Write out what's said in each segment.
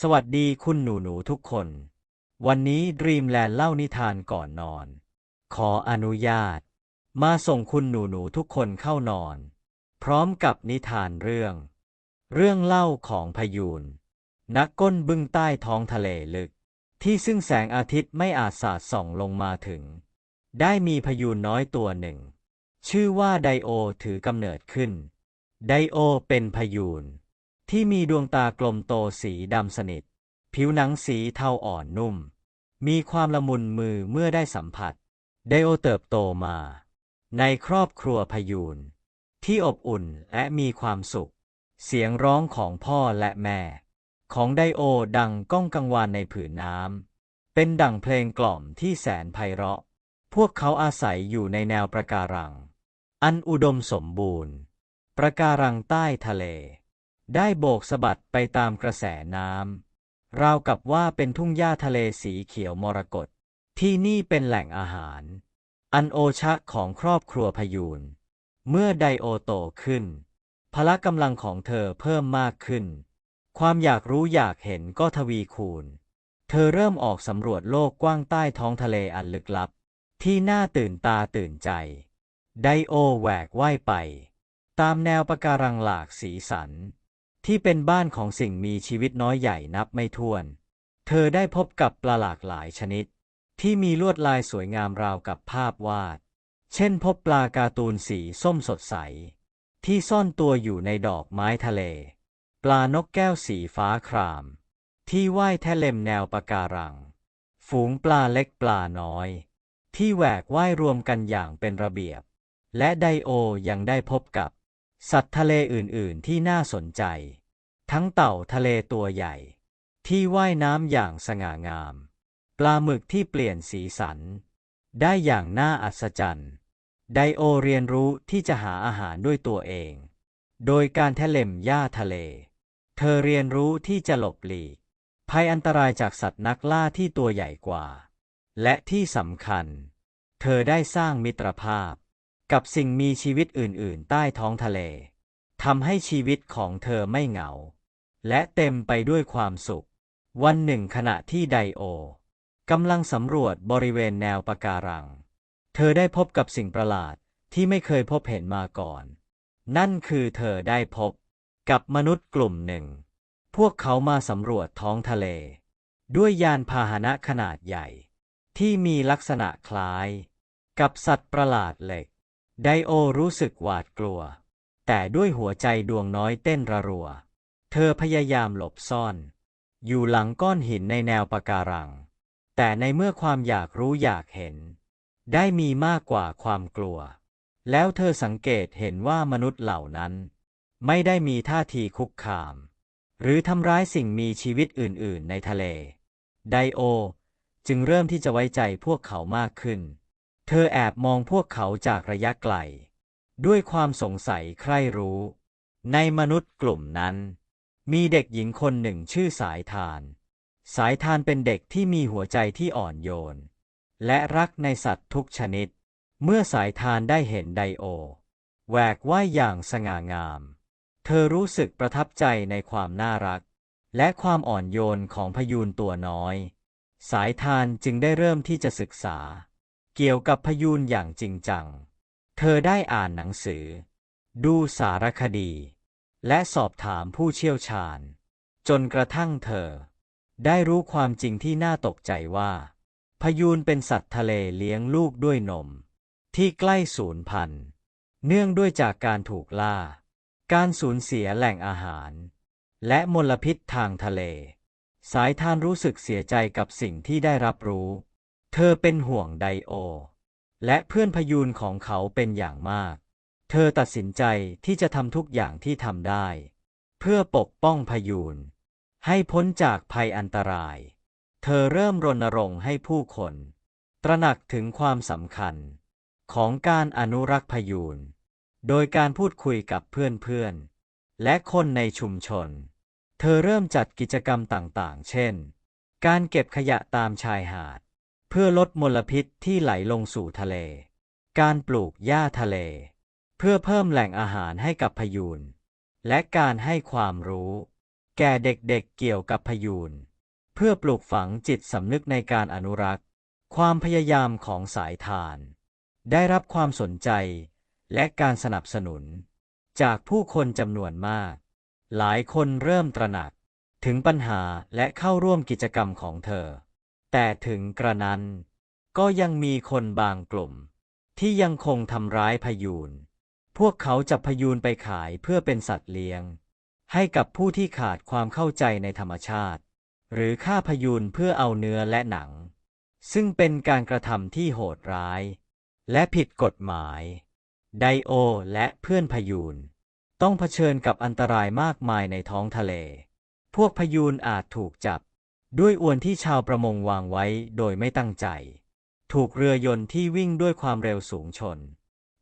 สวัสดีคุณหนูหนูทุกคน วันนี้ดรีมแลนด์เล่านิทานก่อนนอน ขออนุญาต มาส่งคุณหนูหนูทุกคนเข้านอน พร้อมกับนิทานเรื่อง เรื่องเล่าของพยูน นักก้นบึ้งใต้ท้องทะเลลึก ที่ซึ่งแสงอาทิตย์ไม่อาจสาดส่องลงมาถึง ได้มีพยูนน้อยตัวหนึ่ง ชื่อว่าไดโอถือกำเนิดขึ้น ไดโอเป็นพยูน ที่มีดวงตากลมโตสีดำสนิท ผิวหนังสีเทาอ่อนนุ่ม มีความละมุนมือเมื่อได้สัมผัส ไดโอเติบโตมา ในครอบครัวพยูนที่อบอุ่นและมีความสุข เสียงร้องของพ่อและแม่ ของไดโอดังก้องกังวานในผืนน้ำเป็นดั่งเพลงกล่อมที่แสนไพเราะ พวกเขาอาศัยอยู่ในแนวประการัง อันอุดมสมบูรณ์ ประการังใต้ทะเล ได้โบกสะบัดไปตามกระแสน้ำราวกับว่าเป็นทุ่งหญ้าทะเลสีเขียวมรกตที่นี่เป็นแหล่งอาหาร อันโอชะของครอบครัวพยูนเมื่อไดโอโตขึ้น พละกำลังของเธอเพิ่มมากขึ้น ความอยากรู้อยากเห็นก็ทวีคูณ เธอเริ่มออกสำรวจโลกกว้างใต้ท้องทะเลอันลึกลับ ที่น่าตื่นตาตื่นใจ ไดโอแหวกว่ายไป ตามแนวปะการังหลากสีสัน ที่เป็นบ้านของสิ่งมีชีวิตน้อยใหญ่นับไม่ถ้วน เธอได้พบกับปลาหลากหลายชนิด ที่มีลวดลายสวยงามราวกับภาพวาด เช่นพบปลาการ์ตูนสีส้มสดใส ที่ซ่อนตัวอยู่ในดอกไม้ทะเล ปลานกแก้วสีฟ้าคราม ที่ว่ายแทะเล็มแนวปะการัง ฝูงปลาเล็กปลาน้อย ที่แหวกว่ายรวมกันอย่างเป็นระเบียบ และไดโอยังได้พบกับ สัตว์ทะเลอื่น ๆ ที่น่าสนใจ ทั้งเต่าทะเลตัวใหญ่ ที่ว่ายน้ำอย่างสง่างาม ปลาหมึกที่เปลี่ยนสีสัน ได้อย่างน่าอัศจรรย์ ไดโอเรียนรู้ที่จะหาอาหารด้วยตัวเอง โดยการแทะเล็มหญ้าทะเล เธอเรียนรู้ที่จะหลบหลีก ภัยอันตรายจากสัตว์นักล่าที่ตัวใหญ่กว่า และที่สำคัญ เธอได้สร้างมิตรภาพ กับสิ่งมีชีวิตอื่น ๆ ใต้ท้องทะเลทำให้ชีวิตของเธอไม่เหงา และเต็มไปด้วยความสุข วันหนึ่งขณะที่ไดโอกำลังสำรวจบริเวณแนวปะการัง เธอได้พบกับสิ่งประหลาดที่ไม่เคยพบเห็นมาก่อน นั่นคือเธอได้พบกับมนุษย์กลุ่มหนึ่ง พวกเขามาสำรวจท้องทะเล ด้วยยานพาหนะขนาดใหญ่ ที่มีลักษณะคล้าย กับสัตว์ประหลาดเหล็ก ไดโอรู้สึกหวาดกลัว แต่ด้วยหัวใจดวงน้อยเต้นระรัว เธอพยายามหลบซ่อน อยู่หลังก้อนหินในแนวปะการัง แต่ในเมื่อความอยากรู้อยากเห็น ได้มีมากกว่าความกลัว แล้วเธอสังเกตเห็นว่ามนุษย์เหล่านั้น ไม่ได้มีท่าทีคุกคาม หรือทำร้ายสิ่งมีชีวิตอื่น ๆ ในทะเล ไดโอ จึงเริ่มที่จะไว้ใจพวกเขามากขึ้น เธอแอบมองพวกเขาจากระยะไกล ด้วยความสงสัยใคร่รู้ ในมนุษย์กลุ่มนั้น มีเด็กหญิงคนหนึ่งชื่อสายทาน สายทานเป็นเด็กที่มีหัวใจที่อ่อนโยน และรักในสัตว์ทุกชนิด เมื่อสายทานได้เห็นไดโอ แหวกว่ายอย่างสง่างาม เธอรู้สึกประทับใจในความน่ารัก และความอ่อนโยนของพยูนตัวน้อย สายทานจึงได้เริ่มที่จะศึกษา เกี่ยวกับพยูนอย่างจริงจัง เธอได้อ่านหนังสือ ดูสารคดี และสอบถามผู้เชี่ยวชาญ จนกระทั่งเธอ ได้รู้ความจริงที่น่าตกใจว่า พยูนเป็นสัตว์ทะเลเลี้ยงลูกด้วยนม ที่ใกล้สูญพันธุ์ เนื่องด้วยจากการถูกล่า การสูญเสียแหล่งอาหาร และมลพิษทางทะเล สายทานรู้สึกเสียใจกับสิ่งที่ได้รับรู้ เธอเป็นห่วงไดโอ และเพื่อนพยูนของเขาเป็นอย่างมาก เธอตัดสินใจที่จะทำทุกอย่างที่ทำได้ เพื่อปกป้องพยูน ให้พ้นจากภัยอันตราย เธอเริ่มรณรงค์ให้ผู้คน ตระหนักถึงความสำคัญ ของการอนุรักษ์พยูน โดยการพูดคุยกับเพื่อนๆ และคนในชุมชน เธอเริ่มจัดกิจกรรมต่างๆ เช่น การเก็บขยะตามชายหาด เพื่อลดมลพิษที่ไหลลงสู่ทะเล การปลูกหญ้าทะเล เพื่อเพิ่มแหล่งอาหารให้กับพยูน และการให้ความรู้ แก่เด็กๆเกี่ยวกับพยูน เพื่อปลูกฝังจิตสำนึกในการอนุรักษ์ ความพยายามของสายทาน ได้รับความสนใจ และการสนับสนุน จากผู้คนจำนวนมาก หลายคนเริ่มตระหนักถึงปัญหาและเข้าร่วมกิจกรรมของเธอ แต่ถึงกระนั้น ก็ยังมีคนบางกลุ่ม ที่ยังคงทำร้ายพยูน พวกเขาจับพยูนไปขายเพื่อเป็นสัตว์เลี้ยง ให้กับผู้ที่ขาดความเข้าใจในธรรมชาติ หรือฆ่าพยูนเพื่อเอาเนื้อและหนัง ซึ่งเป็นการกระทำที่โหดร้าย และผิดกฎหมาย ไดโอและเพื่อนพยูนต้องเผชิญกับอันตรายมากมายในท้องทะเล พวกพยูนอาจถูกจับ ด้วยอวนที่ชาวประมงวางไว้โดยไม่ตั้งใจ ถูกเรือยนต์ที่วิ่งด้วยความเร็วสูงชน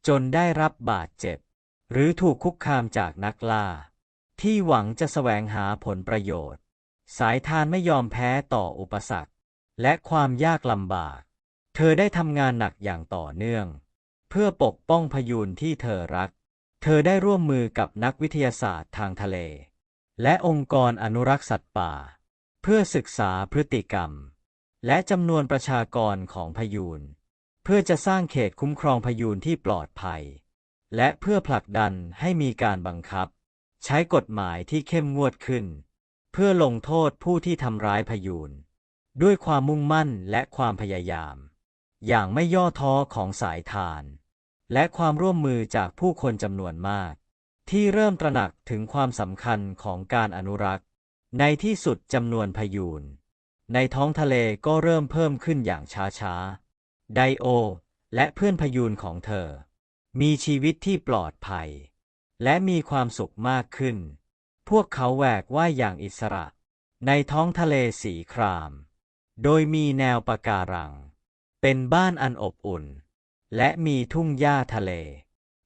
จนได้รับบาดเจ็บ หรือถูกคุกคามจากนักล่า ที่หวังจะแสวงหาผลประโยชน์ สายทานไม่ยอมแพ้ต่ออุปสรรค และความยากลำบาก เธอได้ทำงานหนักอย่างต่อเนื่อง เพื่อปกป้องพยูนที่เธอรัก เธอได้ร่วมมือกับนักวิทยาศาสตร์ทางทะเล และองค์กรอนุรักษ์สัตว์ป่า เพื่อศึกษาพฤติกรรม และจำนวนประชากรของพยูนเพื่อจะสร้างเขตคุ้มครองพยูนที่ปลอดภัย และเพื่อผลักดันให้มีการบังคับ ใช้กฎหมายที่เข้มงวดขึ้น เพื่อลงโทษผู้ที่ทำร้ายพยูนด้วยความมุ่งมั่นและความพยายาม อย่างไม่ย่อท้อของสายทาน และความร่วมมือจากผู้คนจำนวนมาก ที่เริ่มตระหนักถึงความสำคัญของการอนุรักษ์ ในที่สุดจำนวนพยูน ในท้องทะเลก็เริ่มเพิ่มขึ้นอย่างช้าๆ ไดโอ และเพื่อนพยูนของเธอ มีชีวิตที่ปลอดภัย และมีความสุขมากขึ้น พวกเขาแหวกว่ายอย่างอิสระ ในท้องทะเลสีคราม โดยมีแนวปะการัง เป็นบ้านอันอบอุ่น และมีทุ่งหญ้าทะเล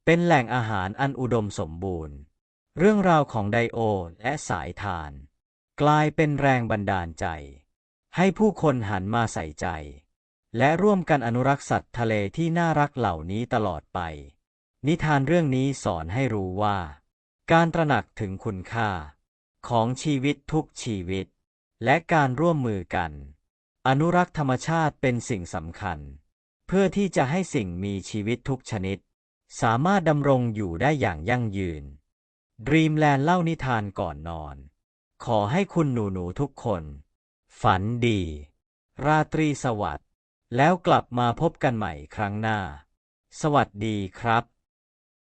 เป็นแหล่งอาหารอันอุดมสมบูรณ์ เรื่องราวของไดโอและสายทาน กลายเป็นแรงบันดาลใจ ให้ผู้คนหันมาใส่ใจ และร่วมกันอนุรักษ์สัตว์ทะเลที่น่ารักเหล่านี้ตลอดไป นิทานเรื่องนี้สอนให้รู้ว่า การตระหนักถึงคุณค่า ของชีวิตทุกชีวิต และการร่วมมือกัน อนุรักษ์ธรรมชาติเป็นสิ่งสำคัญ เพื่อที่จะให้สิ่งมีชีวิตทุกชนิด สามารถดำรงอยู่ได้อย่างยั่งยืน Dreamland เล่านิทานก่อนนอน ขอให้คุณหนูหนูทุกคน ฝันดี ราตรีสวัสดิ์ แล้วกลับมาพบกันใหม่ครั้งหน้า สวัสดีครับ